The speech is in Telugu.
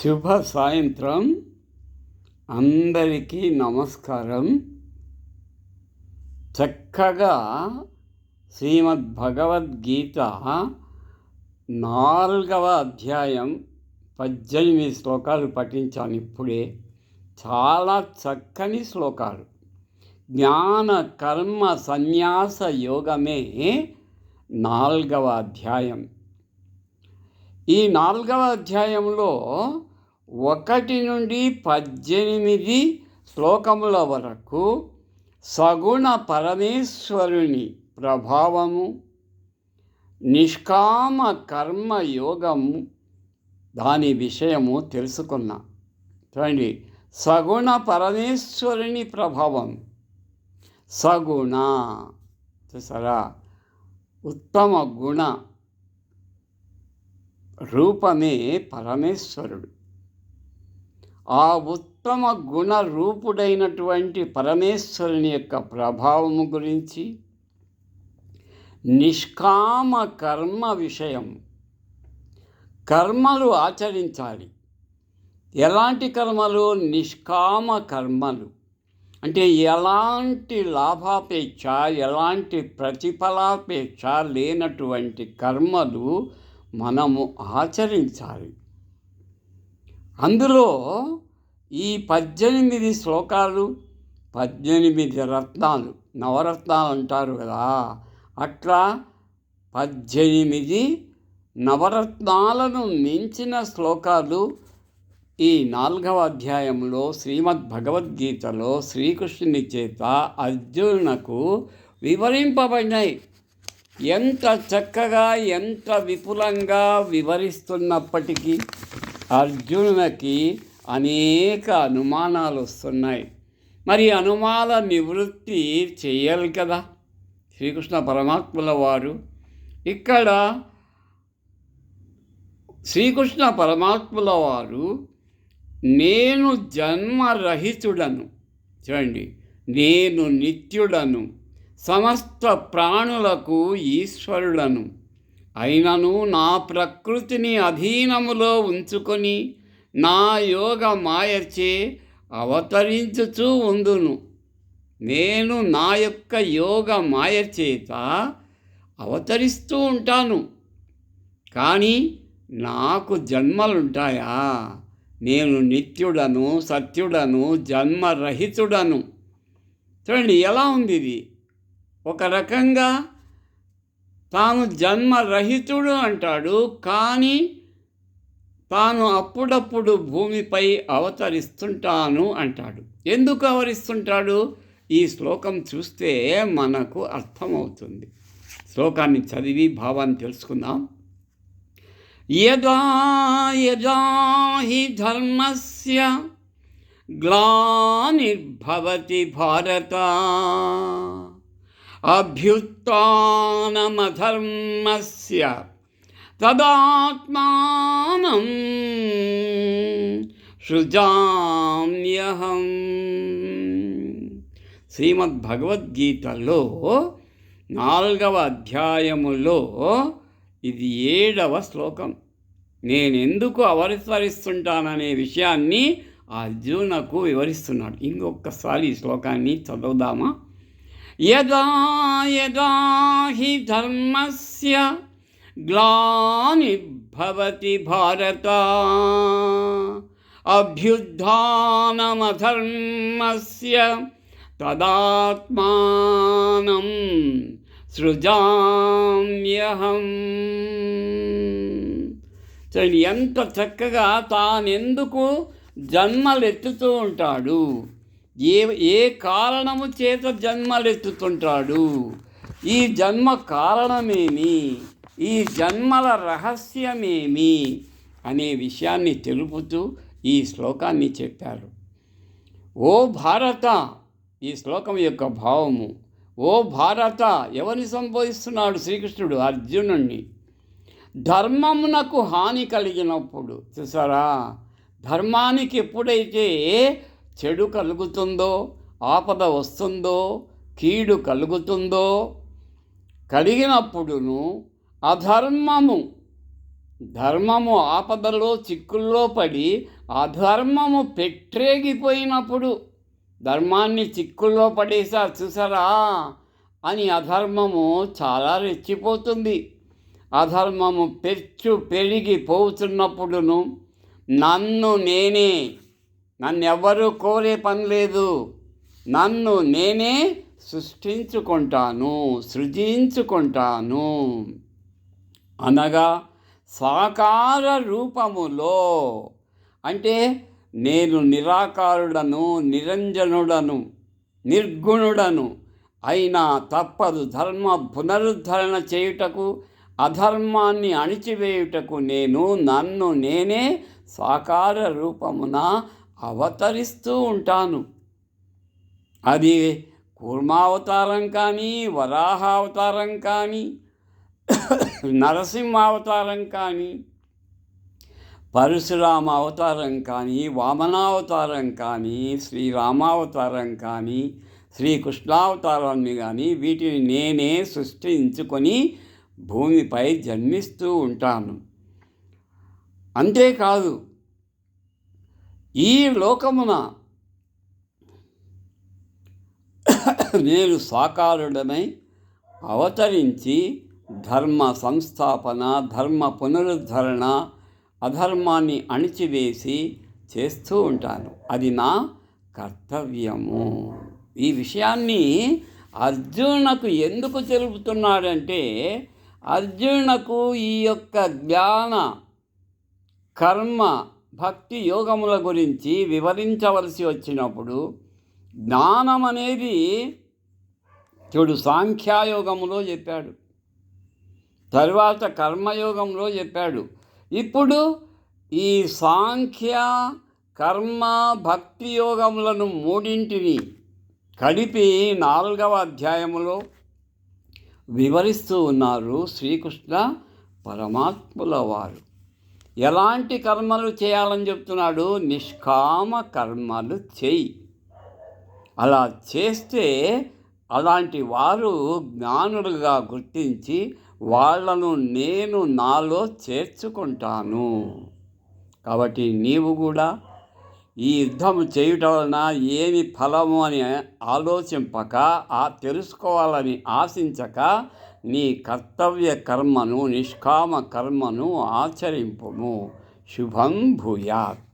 శుభ సాయంత్రం. అందరికీ నమస్కారం. చక్కగా శ్రీమద్ భగవద్గీత నాలుగవ అధ్యాయం పద్దెనిమిది శ్లోకాలు పఠించాను ఇప్పుడే. చాలా చక్కని శ్లోకాలు. జ్ఞాన కర్మ సన్యాస యోగమే నాలుగవ అధ్యాయం. ఈ నాలుగవ అధ్యాయంలో ఒకటి నుండి పద్దెనిమిది శ్లోకముల వరకు సగుణ పరమేశ్వరుని ప్రభావము నిష్కామ కర్మ యోగము దాని విషయము తెలుసుకున్నా. చూడండి సగుణ పరమేశ్వరుని ప్రభావం. సగుణ చూసారా? ఉత్తమ గుణ. రూపమే పరమేశ్వరుడు. ఆ ఉత్తమ గుణ రూపుడైనటువంటి పరమేశ్వరుని యొక్క ప్రభావము గురించి నిష్కామ కర్మ విషయం కర్మలు ఆచరించాలి. ఎలాంటి కర్మలు? నిష్కామ కర్మలు. అంటే ఎలాంటి లాభాపేక్ష ఎలాంటి ప్రతిఫలాపేక్ష లేనటువంటి కర్మలు మనము ఆచరించాలి. అందులో ఈ పద్దెనిమిది శ్లోకాలు పద్దెనిమిది రత్నాలు నవరత్నాలు అంటారు కదా అట్లా పద్దెనిమిది నవరత్నాలను మించిన శ్లోకాలు ఈ నాలుగవ అధ్యాయంలో శ్రీమద్ భగవద్గీతలో శ్రీకృష్ణుని చేత అర్జునునకు వివరింపబడినాయి. ఎంత చక్కగా ఎంత విపులంగా వివరిస్తున్నప్పటికీ అర్జునునికి అనేక అనుమానాలు వస్తున్నాయి. మరి అనుమాన నివృత్తి చేయాలి కదా? శ్రీకృష్ణ పరమాత్ముల వారు ఇక్కడ శ్రీకృష్ణ పరమాత్ముల వారు నేను జన్మరహితుడను. చూడండి నేను నిత్యుడను. సమస్త ప్రాణులకు ఈశ్వరుడను అయినను నా ప్రకృతిని అధీనములో ఉంచుకొని నా యోగ మాయచే అవతరించుచూ ఉందును నేను నా యొక్క యోగ మాయ చేత అవతరిస్తూ ఉంటాను. కానీ నాకు జన్మలుంటాయా? నేను నిత్యుడను సత్యుడను జన్మరహితుడను. చూడండి ఎలా ఉంది ఇది? ఒక రకంగా తాను జన్మరహితుడు అంటాడు కానీ తాను అప్పుడప్పుడు భూమిపై అవతరిస్తుంటాను అంటాడు. ఎందుకు అవరిస్తుంటాడు ఈ శ్లోకం చూస్తే మనకు అర్థమవుతుంది. శ్లోకాన్ని చదివి భావాన్ని తెలుసుకుందాం. యదా యదా హి ధర్మస్య గ్లానిర్భవతి భారత అభ్యుత్నమధర్మస్య తదాత్మానం సృజామ్యహం శ్రీమద్ భగవద్గీతలో నాలుగవ అధ్యాయములో ఇది ఏడవ శ్లోకం. నేనెందుకు అవసరిస్తుంటాననే విషయాన్ని అర్జునకు వివరిస్తున్నాడు. ఇంకొకసారి ఈ శ్లోకాన్ని చదువుదామా? యదా యదా హి ధర్మస్య గ్లానిర్భవతి భారత. అభ్యుద్ధానమధర్మస్య తదాత్మానం సృజామ్యహం. చని ఎంత చక్కగా తానెందుకు జన్మలెత్తుతూ ఉంటాడు. ఏ ఏ కారణము చేత జన్మలెత్తుతుంటాడు? ఈ జన్మ కారణమేమి? ఈ జన్మల రహస్యమేమి? అనే విషయాన్ని తెలుపుతూ ఈ శ్లోకాన్ని చెప్పారు. ఓ భారత ఈ శ్లోకం యొక్క భావము. ఓ భారత ఎవరిని సంబోధిస్తున్నాడు శ్రీకృష్ణుడు? అర్జునుణ్ణి. ధర్మమునకు హాని కలిగినప్పుడు చూసారా? ధర్మానికి ఎప్పుడైతే చెడు కలుగుతుందో ఆపద వస్తుందో కీడు కలుగుతుందో కలిగినప్పుడును అధర్మము ధర్మము ఆపదలో చిక్కుల్లో పడి అధర్మము పెట్టేగిపోయినప్పుడు ధర్మాన్ని చిక్కుల్లో పడేసా చూసారా? అని అధర్మము చాలా రెచ్చిపోతుంది. అధర్మము పెచ్చు పెరిగి పోతున్నప్పుడును నన్ను నేనే నన్నెవ్వరూ కోరే పని లేదు. నన్ను నేనే సృష్టించుకుంటాను సృజించుకుంటాను. అనగా సాకార రూపములో అంటే నేను నిరాకారుడను నిరంజనుడను నిర్గుణుడను అయినా తప్పదు. ధర్మ పునరుద్ధరణ చేయుటకు అధర్మాన్ని అణిచివేయుటకు నేను నన్ను నేనే సాకార రూపమున అవతరిస్తూ ఉంటాను. అది కూర్మావతారం కానీ వరాహావతారం కానీ నరసింహావతారం కానీ పరశురామ అవతారం కానీ వామనావతారం కానీ శ్రీరామావతారం కానీ శ్రీకృష్ణావతారాన్ని కానీ వీటిని నేనే సృష్టించుకొని భూమిపై జన్మిస్తూ ఉంటాను. అంతేకాదు ఈ లోకమున నేను సాకారుడనై అవతరించి ధర్మ సంస్థాపన ధర్మ పునరుద్ధరణ అధర్మాన్ని అణిచివేసి చేస్తూ ఉంటాను. అది నా కర్తవ్యము. ఈ విషయాన్ని అర్జునకు ఎందుకు తెలుపుతున్నాడంటే అర్జునకు ఈ యొక్క జ్ఞాన కర్మ భక్తి యోగముల గురించి వివరించవలసి వచ్చినప్పుడు జ్ఞానం అనేది చూడు సాంఖ్యాయోగములో చెప్పాడు. తర్వాత కర్మయోగంలో చెప్పాడు. ఇప్పుడు ఈ సాంఖ్య కర్మ భక్తి యోగములను మూడింటిని కలిపి నాలుగవ అధ్యాయములో వివరిస్తూ ఉన్నారు శ్రీకృష్ణ పరమాత్ముల వారు. ఎలాంటి కర్మలు చేయాలని చెప్తున్నాడు? నిష్కామ కర్మలు చేయి. అలా చేస్తే అలాంటి వారు జ్ఞానులుగా గుర్తించి వాళ్ళను నేను నాలో చేర్చుకుంటాను. కాబట్టి నీవు కూడా ఈ యుద్ధం చేయుట వలన ఏమి ఫలము అని ఆలోచింపక ఆ తెలుసుకోవాలని ఆశించక నీ కర్తవ్య కర్మను నిష్కామ కర్మను ఆచరింపుము. శుభం భూయాత్.